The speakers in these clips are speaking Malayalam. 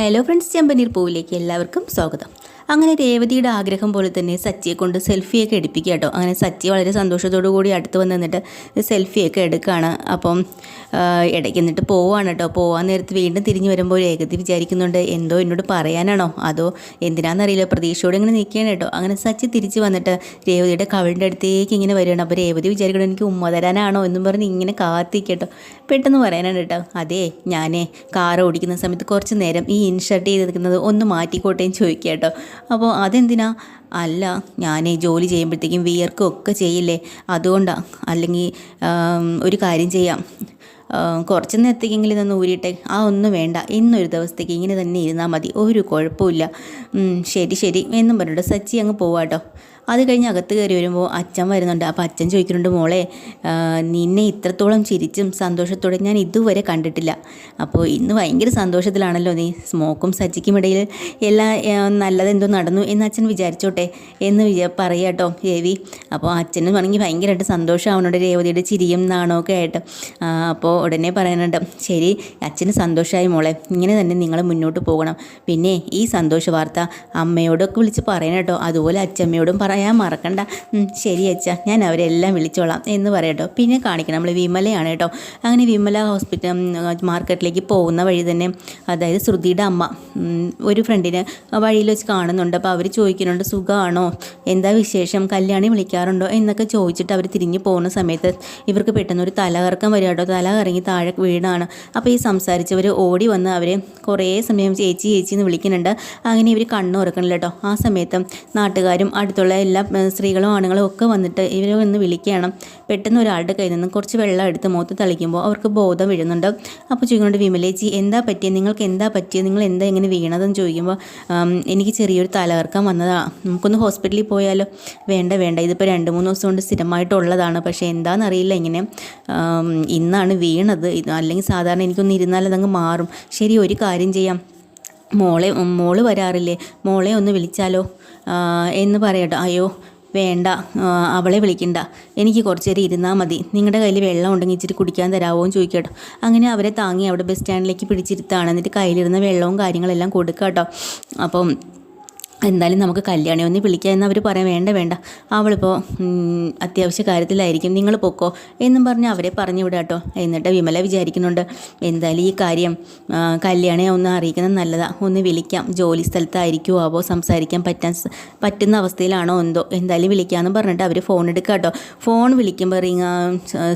ഹലോ ഫ്രണ്ട്സ് ചെമ്പനീർ പൂവിലേക്ക് എല്ലാവർക്കും സ്വാഗതം. അങ്ങനെ രേവതിയുടെ ആഗ്രഹം പോലെ തന്നെ സച്ചിയെ കൊണ്ട് സെൽഫിയൊക്കെ എടുപ്പിക്കുക കേട്ടോ. അങ്ങനെ സച്ചി വളരെ സന്തോഷത്തോടു കൂടി അടുത്ത് വന്ന് നിന്നിട്ട് സെൽഫിയൊക്കെ എടുക്കുകയാണ്. അപ്പം ഇടയ്ക്ക് എന്നിട്ട് പോവാണ് കേട്ടോ. പോവാൻ നേരത്ത് വീണ്ടും തിരിഞ്ഞു വരുമ്പോൾ ഏകദേശം വിചാരിക്കുന്നുണ്ട് എന്തോ എന്നോട് പറയാനാണോ? അതോ എന്തിനാണെന്നറിയില്ല പ്രതീക്ഷയോടെ ഇങ്ങനെ നിൽക്കുകയാണ് കേട്ടോ. അങ്ങനെ സച്ചി തിരിച്ച് വന്നിട്ട് രേവതിയുടെ കവിളിന്റെ അടുത്തേക്ക് ഇങ്ങനെ വരികയാണ്. അപ്പോൾ രേവതി വിചാരിക്കണം എനിക്ക് ഉമ്മ തരാനാണോ? എന്നും പറഞ്ഞ് ഇങ്ങനെ കാത്തിക്കേട്ടോ പെട്ടെന്ന് പറയാനാണ് കേട്ടോ അതേ ഞാനേ കാർ ഓടിക്കുന്ന സമയത്ത് കുറച്ച് നേരം ഈ ഇൻഷർട്ട് ചെയ്ത് നിൽക്കുന്നത് ഒന്ന് മാറ്റിക്കോട്ടേന്ന് ചോദിക്കുക കേട്ടോ. അപ്പോൾ അതെന്തിനാ? അല്ല ഞാൻ ജോലി ചെയ്യുമ്പോഴത്തേക്കും വിയർക്കും ഒക്കെ ചെയ്യില്ലേ അതുകൊണ്ടാണ് അല്ലെങ്കിൽ ഒരു കാര്യം ചെയ്യാം. കുറച്ച് നേരത്തേക്കെങ്കിലും ഇതൊന്ന് ഊരിയിട്ടെ. ആ ഒന്നും വേണ്ട. ഇന്നൊരു ദിവസത്തേക്ക് ഇങ്ങനെ തന്നെ ഇരുന്നാൽ മതി. ഒരു കുഴപ്പമില്ല ശരി ശരി. എന്നും പറഞ്ഞിട്ട് സച്ചി അങ്ങ് പോവാട്ടോ. അത് കഴിഞ്ഞ് അകത്ത് കയറി വരുമ്പോൾ അച്ഛൻ വരുന്നുണ്ട്. അപ്പോൾ അച്ഛൻ ചോദിക്കുന്നുണ്ട് മോളെ നിന്നെ ഇത്രത്തോളം ചിരിച്ചും സന്തോഷത്തോടെ ഞാൻ ഇതുവരെ കണ്ടിട്ടില്ല. അപ്പോൾ ഇന്ന് ഭയങ്കര സന്തോഷത്തിലാണല്ലോ നീ. സ്മോക്കും സജ്ജിക്കും ഇടയിൽ എല്ലാ നല്ലതെന്തോ നടന്നു എന്ന് അച്ഛൻ വിചാരിച്ചോട്ടെ എന്ന് വിചാ കേട്ടോ രവി. അപ്പോൾ അച്ഛനും ആണെങ്കിൽ ഭയങ്കരമായിട്ട് സന്തോഷമാവുന്നുണ്ട് രേവതിയുടെ ചിരിയും നാണമൊക്കെ ആയിട്ട്. അപ്പോൾ ഉടനെ പറയാനുണ്ട് ശരി അച്ഛന് സന്തോഷമായി മോളെ. ഇങ്ങനെ തന്നെ നിങ്ങൾ മുന്നോട്ട് പോകണം. പിന്നെ ഈ സന്തോഷ വാർത്ത അമ്മയോടൊക്കെ വിളിച്ച് പറയണം കേട്ടോ അതുപോലെ അച്ഛമ്മയോടും പറയാൻ മറക്കണ്ട. ശരി അച്ഛാ ഞാൻ അവരെല്ലാം വിളിച്ചോളാം എന്ന് പറയട്ടോ. പിന്നെ കാണിക്കണം നമ്മൾ വിമലയാണ് കേട്ടോ. അങ്ങനെ വിമല ഹോസ്പിറ്റൽ മാർക്കറ്റിലേക്ക് പോകുന്ന വഴി തന്നെ അതായത് ശ്രുതിയുടെ അമ്മ ഒരു ഫ്രണ്ടിന് വഴിയിൽ വെച്ച് കാണുന്നുണ്ട്. അപ്പോൾ അവർ ചോദിക്കുന്നുണ്ട് സുഖമാണോ എന്താ വിശേഷം? കല്യാണി വിളിക്കാറുണ്ടോ? എന്നൊക്കെ ചോദിച്ചിട്ട് അവർ തിരിഞ്ഞു പോകുന്ന സമയത്ത് ഇവർക്ക് പെട്ടെന്ന് ഒരു തലകറക്കം വരിക കേട്ടോ. തല കറങ്ങി താഴെ വീണാണ്. അപ്പോൾ ഈ സംസാരിച്ചവർ ഓടി വന്ന് അവരെ കുറേ സമയം ചേച്ചി ചേച്ചി എന്ന് വിളിക്കുന്നുണ്ട്. അങ്ങനെ ഇവർ കണ്ണു ഉറക്കണില്ല കേട്ടോ. ആ സമയത്ത് നാട്ടുകാരും അടുത്തുള്ള എല്ലാ സ്ത്രീകളും ആണുങ്ങളും ഒക്കെ വന്നിട്ട് ഇവരെ ഒന്ന് വിളിക്കുകയാണ് പെട്ടെന്ന് ഒരാളുടെ കയ്യിൽ നിന്ന് കുറച്ച് വെള്ളം എടുത്ത് മുഖത്ത് തളിക്കുമ്പോൾ അവർക്ക് ബോധം വീഴുന്നുണ്ട്. അപ്പോൾ ചോദിക്കുന്നുണ്ട് വിമലേച്ചി എന്താ പറ്റിയത് നിങ്ങൾക്ക് എന്താ പറ്റിയത് നിങ്ങൾ എന്താ ഇങ്ങനെ വീണതെന്ന് ചോദിക്കുമ്പോൾ എനിക്ക് ചെറിയൊരു തലകർക്കം വന്നതാ. നമുക്കൊന്ന് ഹോസ്പിറ്റലിൽ പോയാലോ? വേണ്ട വേണ്ട. ഇതിപ്പോൾ രണ്ട് മൂന്ന് ദിവസം കൊണ്ട് സ്ഥിരമായിട്ടുള്ളതാണ്. പക്ഷേ എന്താണെന്നറിയില്ല ഇങ്ങനെ. ഇന്നാണ് വീണത്. അല്ലെങ്കിൽ സാധാരണ എനിക്കൊന്ന് ഇരുന്നാൽ അതങ്ങ് മാറും. ശരി ഒരു കാര്യം ചെയ്യാം. മോളെ മോൾ വരാറില്ലേ? മോളെ ഒന്ന് വിളിച്ചാലോ? എന്ന് പറയട്ടോ. അയ്യോ വേണ്ട. അവളെ വിളിക്കണ്ട. എനിക്ക് കുറച്ച് നേരം ഇരുന്നാൽ മതി. നിങ്ങളുടെ കയ്യിൽ വെള്ളം ഉണ്ടെങ്കിൽ ഇച്ചിരി കുടിക്കാൻ തരാമോ എന്ന് ചോദിക്കട്ടോ അങ്ങനെ അവരെ താങ്ങി അവിടെ ബസ് സ്റ്റാൻഡിലേക്ക് പിടിച്ചിരുത്താണ് എന്നിട്ട് കയ്യിലിരുന്ന വെള്ളവും കാര്യങ്ങളെല്ലാം കൊടുക്കുക കേട്ടോ. അപ്പം എന്തായാലും നമുക്ക് കല്യാണി ഒന്ന് വിളിക്കാം എന്ന് അവർ പറയാൻ വേണ്ട വേണ്ട. അവളിപ്പോൾ അത്യാവശ്യ കാര്യത്തിലായിരിക്കും. നിങ്ങൾ പൊക്കോ എന്നും പറഞ്ഞ് അവരെ പറഞ്ഞു വിടാം കേട്ടോ. എന്നിട്ട് വിമല വിചാരിക്കുന്നുണ്ട് എന്തായാലും ഈ കാര്യം കല്യാണിയെ ഒന്ന് അറിയിക്കുന്നത് നല്ലതാണ് ഒന്ന് വിളിക്കാം. ജോലി സ്ഥലത്തായിരിക്കുമോ ആവോ? സംസാരിക്കാൻ പറ്റാൻ പറ്റുന്ന അവസ്ഥയിലാണോ എന്തോ? എന്തായാലും വിളിക്കാമെന്ന് പറഞ്ഞിട്ട് അവർ ഫോൺ എടുക്കുക കേട്ടോ. ഫോൺ വിളിക്കുമ്പോൾ റിങ്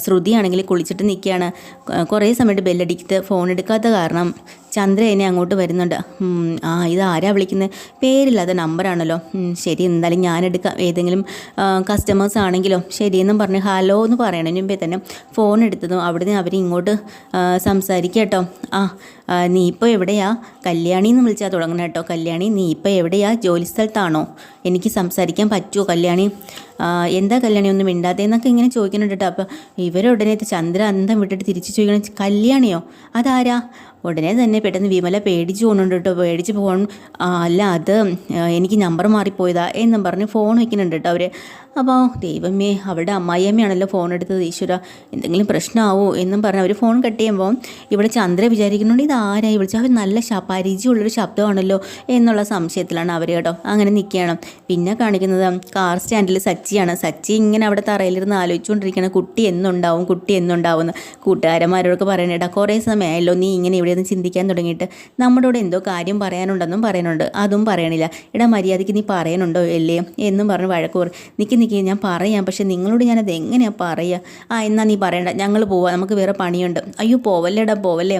ശ്രുതിയാണെങ്കിൽ കുളിച്ചിട്ട് നിൽക്കുകയാണ് കുറേ സമയത്ത് ബെല്ലടിക്കത്ത് ഫോൺ എടുക്കാത്ത കാരണം ചന്ദ്ര എന്നെ അങ്ങോട്ട് വരുന്നുണ്ട്. ആ ഇത് ആരാ വിളിക്കുന്നത് പേരില്ലാത്ത നമ്പറാണല്ലോ. ശരി എന്തായാലും ഞാൻ ഞാനെടുക്കാം. ഏതെങ്കിലും കസ്റ്റമേഴ്സ് ആണെങ്കിലോ. ശരിയെന്നും പറഞ്ഞ് ഹലോ എന്ന് പറയണതിന് മുമ്പേ തന്നെ ഫോൺ എടുത്തതും അവിടുന്ന് അവർ ഇങ്ങോട്ട് കേട്ടോ ആ, നീ ഇപ്പോൾ എവിടെയാ? കല്യാണി എന്ന് വിളിച്ചാൽ തുടങ്ങണം കേട്ടോ. കല്യാണി നീ ഇപ്പോൾ എവിടെയാ? ജോലി സ്ഥലത്താണോ? എനിക്ക് സംസാരിക്കാൻ പറ്റുമോ കല്യാണി? എന്താ കല്യാണി ഒന്നും മിണ്ടാതെ മിണ്ടാത്തതെന്നൊക്കെ ഇങ്ങനെ ചോദിക്കുന്നുണ്ട് കേട്ടോ. അപ്പോൾ ഇവരുടനെ ചന്ദ്ര അന്തം വിട്ടിട്ട് തിരിച്ച് ചോദിക്കണം. കല്യാണിയോ? അതാരാ? ഉടനെ തന്നെ പെട്ടെന്ന് വിമല പേടിച്ച് പോകുന്നുണ്ട് കേട്ടോ. പേടിച്ച് പോകണം അല്ല അത് എനിക്ക് നമ്പർ മാറിപ്പോയതാ എന്നും പറഞ്ഞ് ഫോൺ വയ്ക്കുന്നുണ്ട് കേട്ടോ അവർ അപ്പോൾ ദൈവമേ അവളുടെ അമ്മായിയമ്മയാണല്ലോ ഫോൺ എടുത്തത്. ഈശ്വര എന്തെങ്കിലും പ്രശ്നമാവോ എന്നും പറഞ്ഞ് അവർ ഫോൺ കട്ട് ചെയ്യുമ്പോൾ ഇവിടെ ചന്ദ്ര വിചാരിക്കുന്നുണ്ട് ഇത് ആരായി? വിളിച്ചു അവർ നല്ല പരിചയമുള്ളൊരു ശബ്ദമാണല്ലോ എന്നുള്ള സംശയത്തിലാണ് അവർ കേട്ടോ അങ്ങനെ നിൽക്കുകയാണ്. പിന്നെ കാണിക്കുന്നത് കാർ സ്റ്റാൻഡിൽ സച്ചിയാണ്. സച്ചി ഇങ്ങനെ അവിടെ തറയിലിരുന്ന് ആലോചിച്ചുകൊണ്ടിരിക്കുകയാണ്. കുട്ടി എന്നുണ്ടാവും കുട്ടി എന്നുണ്ടാവും എന്ന് കൂട്ടുകാരന്മാരോടൊക്കെ പറയണേടാ കുറേ സമയമായല്ലോ നീ ഇങ്ങനെ ഇവിടെ നിന്ന് ചിന്തിക്കാൻ തുടങ്ങിയിട്ട്. നമ്മുടെ കൂടെ എന്തോ കാര്യം പറയാനുണ്ടെന്നും പറയുന്നുണ്ട്. അതും പറയണില്ല. ഇടാ മര്യാദയ്ക്ക് നീ പറയാനുണ്ടോ അല്ലേ? എന്നും പറഞ്ഞ് വഴക്കൂർ പറ നിൽക്കി ഞാൻ പറയാം. പക്ഷേ നിങ്ങളോട് ഞാനത് എങ്ങനെയാണ് പറയുക ആ എന്നാ നീ പറയണ്ട. ഞങ്ങൾ പോവാം. നമുക്ക് വേറെ പണിയുണ്ട്. അയ്യോ പോവല്ലേടാ പോവല്ലേ.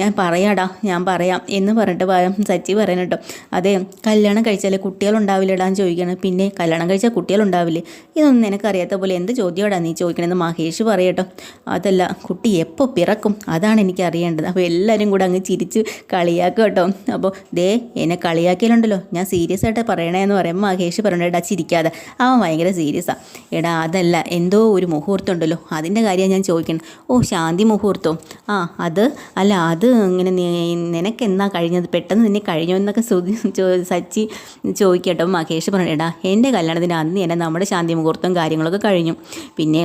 ഞാൻ പറയാടാ ഞാൻ പറയാം എന്ന് പറഞ്ഞിട്ട് സച്ചി പറയണം കേട്ടോ. അതെ കല്യാണം കഴിച്ചാലേ കുട്ടികളുണ്ടാവില്ലടാന്ന് ചോദിക്കണം പിന്നെ കല്യാണം കഴിച്ചാൽ കുട്ടികളുണ്ടാവില്ലേ? ഇതൊന്നും നിനക്കറിയാത്ത പോലെ എന്ത് ചോദ്യമാടാ നീ ചോദിക്കണമെന്ന് മഹേഷ് പറയട്ടോ അതല്ല കുട്ടി എപ്പോൾ പിറക്കും? അതാണ് എനിക്ക് അറിയേണ്ടത് അപ്പോൾ എല്ലാവരും കൂടെ അങ്ങ് ചിരിച്ച് കളിയാക്കുക കേട്ടോ. അപ്പോൾ ദേ എന്നെ കളിയാക്കിയാലുണ്ടല്ലോ. ഞാൻ സീരിയസ് ആയിട്ട് പറയണേ എന്ന് പറയുമ്പോൾ മഹേഷ് പറയണ ചിരിക്കാതെ. അവൻ ഭയങ്കര സീരിയസാണ് എടാ അതല്ല എന്തോ ഒരു മുഹൂർത്തം ഉണ്ടല്ലോ അതിന്റെ കാര്യമാണ് ഞാൻ ചോദിക്കണം. ഓ ശാന്തി മുഹൂർത്തം? ആ അത്? അല്ല അത് ഇങ്ങനെ നിനക്ക് എന്നാ കഴിഞ്ഞത്? പെട്ടെന്ന് നിന്നെ കഴിഞ്ഞോ എന്നൊക്കെ സച്ചി ചോദിക്കട്ടോ. മഹേഷ് പറഞ്ഞു എടാ എന്റെ കല്യാണത്തിന് അന്ന് തന്നെ നമ്മുടെ ശാന്തി മുഹൂർത്തം കാര്യങ്ങളൊക്കെ കഴിഞ്ഞു. പിന്നെ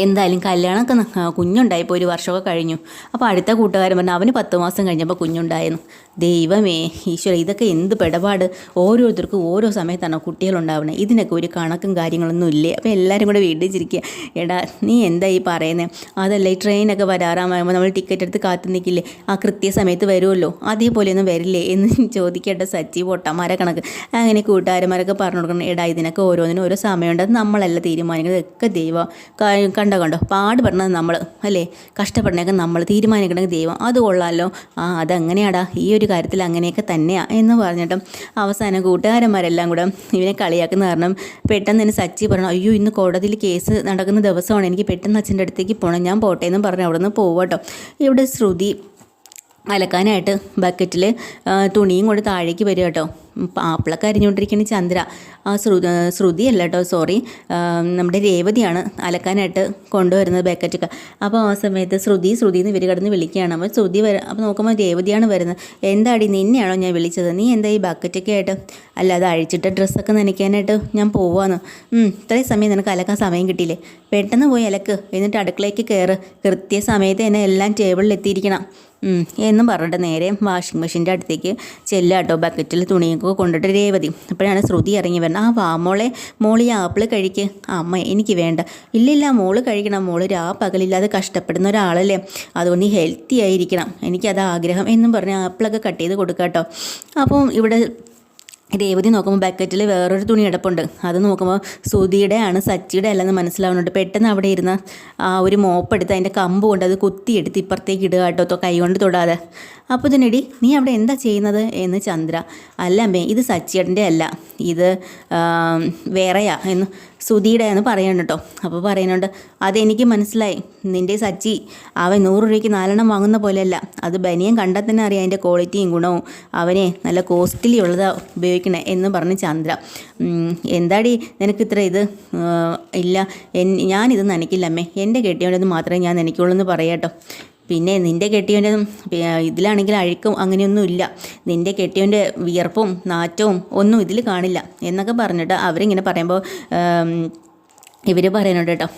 എന്തായാലും കല്യാണമൊക്കെ കുഞ്ഞുണ്ടായിപ്പോൾ ഒരു വർഷമൊക്കെ കഴിഞ്ഞു. അപ്പോൾ അടുത്ത കൂട്ടുകാരൻ പറഞ്ഞു അവന് പത്ത് മാസം കഴിഞ്ഞപ്പോൾ കുഞ്ഞുണ്ടായിരുന്നു ദൈവമേ ഈശ്വര ഇതൊക്കെ എന്ത് പെടപാട്? ഓരോരുത്തർക്കും ഓരോ സമയത്താണ് കുട്ടികളുണ്ടാവുന്നത്? ഇതിനൊക്കെ ഒരു കണക്കും കാര്യങ്ങളൊന്നും ഇല്ലേ? അപ്പോൾ എല്ലാവരും കൂടെ വീട്ടിൽ ചിരിക്കുക. എടാ നീ എന്താ ഈ പറയുന്നത് അതല്ല ഈ ട്രെയിനൊക്കെ വരാറാകുമ്പോൾ നമ്മൾ ടിക്കറ്റ് എടുത്ത് കാത്തു നിൽക്കില്ലേ? ആ കൃത്യസമയത്ത് വരുമല്ലോ? അതേപോലെയൊന്നും വരില്ലേ? എന്ന് ചോദിക്കേണ്ട സച്ചി പൊട്ടന്മാരെ കണക്ക്. അങ്ങനെ കൂട്ടുകാരന്മാരൊക്കെ പറഞ്ഞു കൊടുക്കണം. എടാ ഇതിനൊക്കെ ഓരോന്നിനും ഓരോ സമയമുണ്ട്. അത് നമ്മളല്ല തീരുമാനിക്കുന്നത്. ഒക്കെ ദൈവം കണ്ട കണ്ടോ? പാട് നമ്മൾ അല്ലേ? കഷ്ടപ്പെടണമൊക്കെ നമ്മൾ തീരുമാനിക്കണമെങ്കിൽ ദൈവം. അത് കൊള്ളാമല്ലോ ആ അതങ്ങനെയാടാ. ഈ ഒരു കാര്യത്തിൽ അങ്ങനെയൊക്കെ തന്നെയാണ് എന്ന് പറഞ്ഞിട്ടും അവസാനം കൂട്ടുകാരന്മാരെല്ലാം കൂടെ ഇവനെ കളിയാക്കുന്ന കാരണം പെട്ടെന്ന് തന്നെ സച്ചി പറഞ്ഞു അയ്യോ ഇന്ന് കോടതിയിൽ കേസ് നടക്കുന്ന ദിവസമാണ്. എനിക്ക് പെട്ടെന്ന് അച്ഛന്റെ അടുത്തേക്ക് പോകണം ഞാൻ പോട്ടെ എന്നും പറഞ്ഞു അവിടെ നിന്ന് പോവാട്ടോ ഇവിടെ ശ്രുതി അലക്കാനായിട്ട് ബക്കറ്റിൽ തുണിയും കൊണ്ട് താഴേക്ക് വരിക കേട്ടോ. ആപ്പിളൊക്കെ അരിഞ്ഞുകൊണ്ടിരിക്കുന്ന ചന്ദ്ര. ആ ശ്രു ശ്രുതി അല്ല കേട്ടോ സോറി നമ്മുടെ രേവതിയാണ് അലക്കാനായിട്ട് കൊണ്ടുവരുന്നത് ബക്കറ്റൊക്കെ. അപ്പോൾ ആ സമയത്ത് ശ്രുതി ശ്രുതി എന്ന് ഇവർ കിടന്ന് വിളിക്കുകയാണ്. അപ്പോൾ ശ്രുതി വര അപ്പോൾ നോക്കുമ്പോൾ രേവതിയാണ് വരുന്നത്. എന്താടി നിന്നെയാണോ ഞാൻ വിളിച്ചത്? നീ എന്താ ഈ ബക്കറ്റൊക്കെ ആയിട്ട്? അല്ലാതെ അഴിച്ചിട്ട ഡ്രസ്സൊക്കെ നനയ്ക്കാനായിട്ട് ഞാൻ പോവാന്ന്. ഇത്രയും സമയം നിനക്ക് അലക്കാൻ സമയം കിട്ടിയില്ലേ? പെട്ടെന്ന് പോയി അലക്ക്. എന്നിട്ട് അടുക്കളയ്ക്ക് കയറ് കൃത്യസമയത്ത് തന്നെ എല്ലാം ടേബിളിൽ എത്തിയിരിക്കണം എന്നും പറഞ്ഞിട്ട് നേരെ വാഷിംഗ് മെഷീന്റെ അടുത്തേക്ക് ചെല്ലാട്ടോ ബക്കറ്റിൽ തുണിയൊക്കെ കൊണ്ടിട്ട് രേവതി അപ്പോഴാണ് ശ്രുതി ഇറങ്ങി വരുന്നത് ആ വാ മോളെ ഈ ആപ്പിൾ കഴിക്ക്. അമ്മ എനിക്ക് വേണ്ട. ഇല്ലില്ല മോൾ കഴിക്കണം. മോൾ രാ പകലില്ലാതെ കഷ്ടപ്പെടുന്ന ഒരാളല്ലേ. അതുകൊണ്ട് ഹെൽത്തി ആയിരിക്കണം. എനിക്കത് ആഗ്രഹം എന്നും പറഞ്ഞ് ആപ്പിളൊക്കെ കട്ട് ചെയ്ത് കൊടുക്കാം കേട്ടോ. അപ്പം ഇവിടെ രേവതി നോക്കുമ്പോൾ ബക്കറ്റിൽ വേറൊരു തുണി കിടപ്പുണ്ട് അത് നോക്കുമ്പോൾ സുധിയുടെ ആണ് സച്ചിയുടെ അല്ലെന്ന് മനസ്സിലാവുന്നുണ്ട്. പെട്ടെന്ന് അവിടെ ഇരുന്ന ആ ഒരു മോപ്പെടുത്ത് അതിന്റെ കമ്പ് കൊണ്ട് അത് കുത്തിയെടുത്ത് ഇപ്പുറത്തേക്ക് ഇടുക കേട്ടോ കൈ കൊണ്ട് തൊടാതെ. അപ്പോൾ ഇതിനടി നീ അവിടെ എന്താ ചെയ്യുന്നത് എന്ന് ചന്ദ്ര. അല്ല അമ്മേ ഇത് സച്ചിയുടെ അല്ല. ഇത് വേറെയാ എന്ന് സുധിയുടെ എന്ന് പറയണം കേട്ടോ. അപ്പോൾ പറയുന്നുണ്ട് അതെനിക്ക് മനസ്സിലായി. നിന്റെ സച്ചി അവൻ നൂറ് രൂപയ്ക്ക് നാലെണ്ണം വാങ്ങുന്ന പോലെയല്ല. അത് ബനിയൻ കണ്ടാൽ തന്നെ അറിയാം അതിന്റെ ക്വാളിറ്റിയും ഗുണവും. അവനെ നല്ല കോസ്റ്റ്ലി ഉള്ളതാണ് ഉപയോഗിക്കണേ എന്ന് പറഞ്ഞ് ചന്ദ്ര. എന്താടി നിനക്ക് ഇത്ര ഇത്? ഇല്ല. എൻ- ഞാനിത് നനയ്ക്കില്ല അമ്മേ. എന്റെ കെട്ടിയോണ്ടത് മാത്രമേ ഞാൻ നനയ്ക്കുള്ളൂ എന്ന് പറയാട്ടോ പിന്നെ നിന്റെ കെട്ടിയവന്റെ ഇതിലാണെങ്കിൽ അഴുക്കും അങ്ങനെയൊന്നും ഇല്ല. നിന്റെ കെട്ടിയവന്റെ വിയർപ്പും നാറ്റവും ഒന്നും ഇതിൽ കാണില്ല എന്നൊക്കെ പറഞ്ഞിട്ട് അവരിങ്ങനെ പറയുമ്പോൾ ഇവർ പറയുന്നുണ്ട് കേട്ടോ.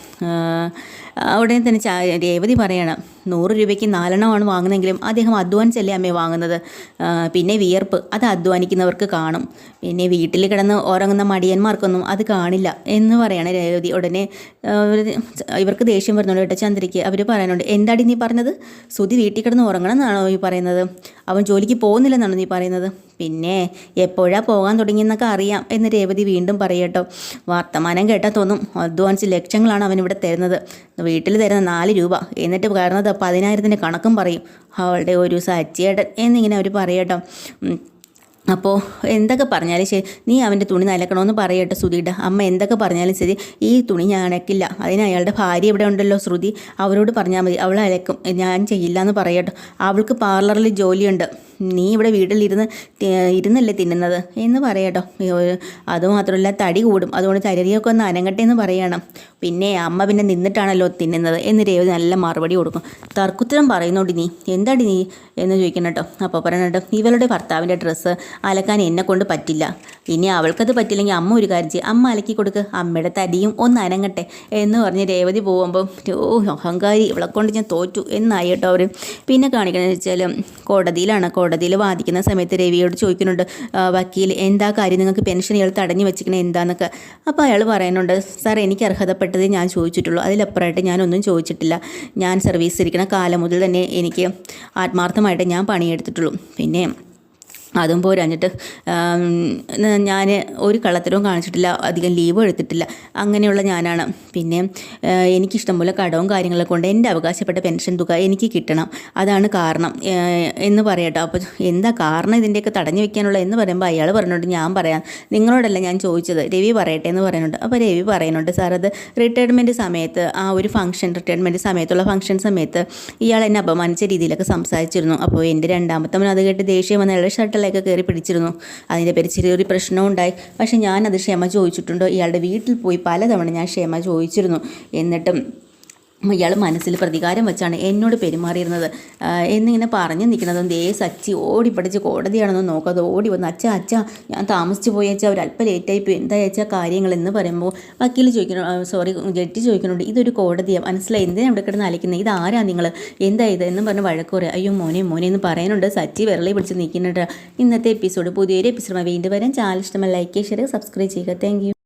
ഉടനെ തന്നെ രേവതി പറയണം നൂറ് രൂപയ്ക്ക് നാലെണ്ണമാണ് വാങ്ങുന്നതെങ്കിലും അദ്ദേഹം അധ്വാനിച്ചല്ലേ അമ്മേ വാങ്ങുന്നത്? പിന്നെ വിയർപ്പ്. അത് അധ്വാനിക്കുന്നവർക്ക് കാണും. പിന്നെ വീട്ടിൽ കിടന്ന് ഉറങ്ങുന്ന മടിയന്മാർക്കൊന്നും അത് കാണില്ല എന്ന് പറയാണ് രേവതി. ഉടനെ ഇവർക്ക് ദേഷ്യം വരുന്നുണ്ട് കേട്ടോ ചന്ദ്രയ്ക്ക് അവർ പറയാനുണ്ട് എന്താടി നീ പറഞ്ഞത്? സുതി വീട്ടിൽ കിടന്ന് ഉറങ്ങണം എന്നാണോ ഈ പറയുന്നത്? അവൻ ജോലിക്ക് പോകുന്നില്ലെന്നാണോ നീ പറയുന്നത്? പിന്നെ എപ്പോഴാ പോകാൻ തുടങ്ങിയെന്നൊക്കെ അറിയാം എന്ന് രേവതി വീണ്ടും പറയട്ടോ വർത്തമാനം കേട്ടാൽ തോന്നും അധ്വാനിച്ച് ലക്ഷങ്ങളാണ് അവൻ ഇവിടെ തരുന്നത്. വീട്ടിൽ തരുന്ന നാല് രൂപ. എന്നിട്ട് കയറുന്നത് പതിനായിരത്തിന്റെ കണക്കും പറയും. അവളുടെ ഒരു സച്ചിയേട്ടൻ എന്നിങ്ങനെ അവർ പറയട്ടോ. അപ്പോൾ എന്തൊക്കെ പറഞ്ഞാലും ശരി നീ അവന്റെ തുണി നനക്കണമെന്ന് പറയട്ടെ ശ്രുതിയുടെ അമ്മ എന്തൊക്കെ പറഞ്ഞാലും ശരി ഈ തുണി ഞാൻ അനക്കില്ല. അതിന് അയാളുടെ ഭാര്യ ഇവിടെ ഉണ്ടല്ലോ ശ്രുതി. അവരോട് പറഞ്ഞാൽ മതി അവൾ അലക്കും ഞാൻ ചെയ്യില്ല എന്ന് പറയട്ടോ അവൾക്ക് പാർലറിൽ ജോലിയുണ്ട്. നീ ഇവിടെ വീട്ടിലിരുന്ന് ഇരുന്നല്ലേ തിന്നുന്നത്? എന്ന് പറയട്ടോ. അതുമാത്രമല്ല തടി കൂടും. അതുകൊണ്ട് തരിയൊക്കെ ഒന്ന് അനങ്ങട്ടെ എന്ന് പറയണം. പിന്നെ അമ്മ പിന്നെ നിന്നിട്ടാണല്ലോ തിന്നുന്നത് എന്ന് രേവതി നല്ല മറുപടി കൊടുക്കും. തർക്കുത്തരം പറയുന്നോണ്ട് നീ. എന്താടി നീ എന്ന് ചോദിക്കണം കേട്ടോ. അപ്പോൾ പറയണം കേട്ടോ ഇവളുടെ ഭർത്താവിന്റെ ഡ്രസ്സ് അലക്കാൻ എന്നെ കൊണ്ട് പറ്റില്ല. ഇനി അവൾക്കത് പറ്റില്ലെങ്കിൽ അമ്മ ഒരു കാര്യം ചെയ്യും. അമ്മ അലക്കി കൊടുക്ക്. അമ്മയുടെ തടിയും ഒന്ന് അനങ്ങട്ടെ എന്ന് പറഞ്ഞ് രേവതി പോകുമ്പോൾ ഓ അഹങ്കാരി ഇവളെ കൊണ്ട് ഞാൻ തോറ്റു എന്നായി കേട്ടോ അവർ പിന്നെ കാണിക്കണമെന്ന് വെച്ചാൽ കോടതിയിലാണ്. കോടതിയിൽ വാദിക്കുന്ന സമയത്ത് രവിയോട് ചോദിക്കുന്നുണ്ട് "ആ, വക്കീൽ എന്താ കാര്യം? നിങ്ങൾക്ക് പെൻഷൻ ഇയാൾ തടഞ്ഞു വെച്ചിരിക്കണേ എന്താന്നൊക്കെ? അപ്പോൾ അയാൾ പറയുന്നുണ്ട് സാർ എനിക്ക് അർഹതപ്പെട്ടതേ ഞാൻ ചോദിച്ചിട്ടുള്ളൂ. അതിലപ്പുറമായിട്ട് ഞാനൊന്നും ചോദിച്ചിട്ടില്ല. ഞാൻ സർവീസ് ഇരിക്കുന്ന കാലം മുതൽ തന്നെ എനിക്ക് ആത്മാർത്ഥമായിട്ട് ഞാൻ പണിയെടുത്തിട്ടുള്ളൂ. പിന്നെ അതും പോരാഞ്ഞിട്ട് ഞാൻ ഒരു കള്ളത്തരവും കാണിച്ചിട്ടില്ല അധികം ലീവ് എടുത്തിട്ടില്ല. അങ്ങനെയുള്ള ഞാനാണ്. പിന്നെ എനിക്കിഷ്ടം പോലെ കടവും കാര്യങ്ങളൊക്കെ കൊണ്ട് എന്റെ അവകാശപ്പെട്ട പെൻഷൻ തുക എനിക്ക് കിട്ടണം. അതാണ് കാരണം. എന്ന് പറയട്ടോ. അപ്പോൾ എന്താ കാരണം ഇതിന്റെയൊക്കെ തടഞ്ഞു വെക്കാനുള്ള എന്ന് പറയുമ്പോൾ അയാൾ പറഞ്ഞിട്ട് ഞാൻ പറയാം. നിങ്ങളോടല്ല ഞാൻ ചോദിച്ചത്. രവി പറയട്ടെ എന്ന് പറയുന്നുണ്ട്. അപ്പോൾ രവി പറയുന്നുണ്ട് സാർ അത് റിട്ടയർമെന്റ് സമയത്ത് ആ ഒരു ഫംഗ്ഷൻ റിട്ടയർമെന്റ് സമയത്തുള്ള ഫംഗ്ഷൻ സമയത്ത് ഇയാൾ എന്നെ അപമാനിച്ച രീതിയിലൊക്കെ സംസാരിച്ചിരുന്നു. അപ്പോൾ എന്റെ രണ്ടാമത്തെ അത് കേട്ട് ദേഷ്യം വന്ന ഇയാളുടെ ഷർട്ടിലേക്ക് കയറി പിടിച്ചിരുന്നു. അതിന്റെ പേര് ചെറിയൊരു പ്രശ്നവും ഉണ്ടായി പക്ഷേ ഞാനത് ക്ഷമ ചോദിച്ചിട്ടുണ്ടോ. ഇയാളുടെ വീട്ടിൽ പോയി പലതവണ ഞാൻ ക്ഷമ ചോദിച്ചിരുന്നു. എന്നിട്ടും ഇയാൾ മനസ്സിൽ പ്രതികാരം വെച്ചാണ് എന്നോട് പെരുമാറിയിരുന്നത്. എന്നിങ്ങനെ പറഞ്ഞു നിൽക്കുന്നതും. ദേ സച്ചി ഓടി പഠിച്ച് കോടതിയാണെന്ന് നോക്കാതെ ഓടി വന്ന് അച്ഛ അച്ഛ ഞാൻ താമസിച്ചു പോയി അച്ഛാ ഒരു അല്പം ലേറ്റായി പോയി. എന്താ അച്ഛാ കാര്യങ്ങൾ? എന്ന് പറയുമ്പോൾ വക്കീൽ ചോദിക്കണം സോറി ജഡ്ജി ചോദിക്കുന്നുണ്ട്. ഇതൊരു കോടതിയാണ് മനസ്സിലായി? എന്തിനാണ് ഇവിടെ കിടന്ന് അലക്കുന്നത് ഇത് ആരാ നിങ്ങൾ എന്താ ഇത്? എന്ന് പറഞ്ഞ് വഴക്ക് പറയാം. അയ്യോ മോനെ മോനെ എന്ന് പറയാനുണ്ട് സച്ചി വിരളി പിടിച്ച് നിൽക്കുന്നുണ്ട്. ഇന്നത്തെ എപ്പിസോഡ് പുതിയൊരു എപ്പിസോഡ് വീണ്ടും വരാൻ ചാനൽ ഇഷ്ടമല്ല ലൈക്ക് ചെയ്യുക സബ്സ്ക്രൈബ് ചെയ്യുക. താങ്ക്